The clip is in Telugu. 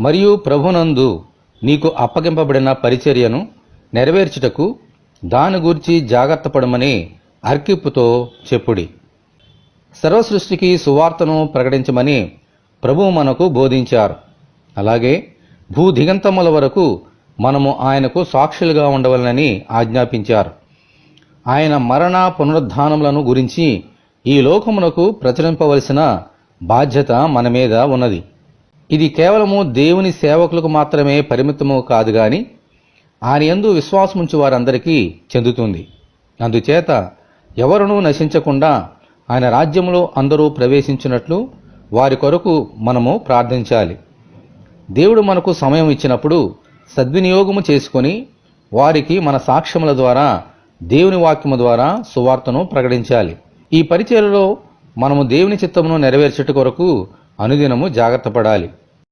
మరియు ప్రభునందు నీకు అప్పగింపబడిన పరిచర్యను నెరవేర్చుటకు దాని గూర్చి జాగ్రత్త పడమని అర్కిప్పుతో చెప్పుడి. సర్వసృష్టికి సువార్తను ప్రకటించమని ప్రభువు మనకు బోధించారు. అలాగే భూ దిగంతముల వరకు మనము ఆయనకు సాక్షులుగా ఉండవలనని ఆజ్ఞాపించారు. ఆయన మరణ పునరుద్ధానములను గురించి ఈ లోకమునకు ప్రచురింపవలసిన బాధ్యత మన మీద ఉన్నది. ఇది కేవలము దేవుని సేవకులకు మాత్రమే పరిమితము కాదు కానీ ఆయన విశ్వాసం విశ్వాసముంచు వారందరికీ చెందుతుంది. అందుచేత ఎవరునూ నశించకుండా ఆయన రాజ్యంలో అందరూ ప్రవేశించినట్లు వారి కొరకు మనము ప్రార్థించాలి. దేవుడు మనకు సమయం ఇచ్చినప్పుడు సద్వినియోగము చేసుకొని వారికి మన సాక్ష్యముల ద్వారా దేవుని వాక్యము ద్వారా సువార్తను ప్రకటించాలి. ఈ పరిచయలో మనము దేవుని చిత్తమును నెరవేర్చుట కొరకు అనుదినము జాగ్రత్త పడాలి.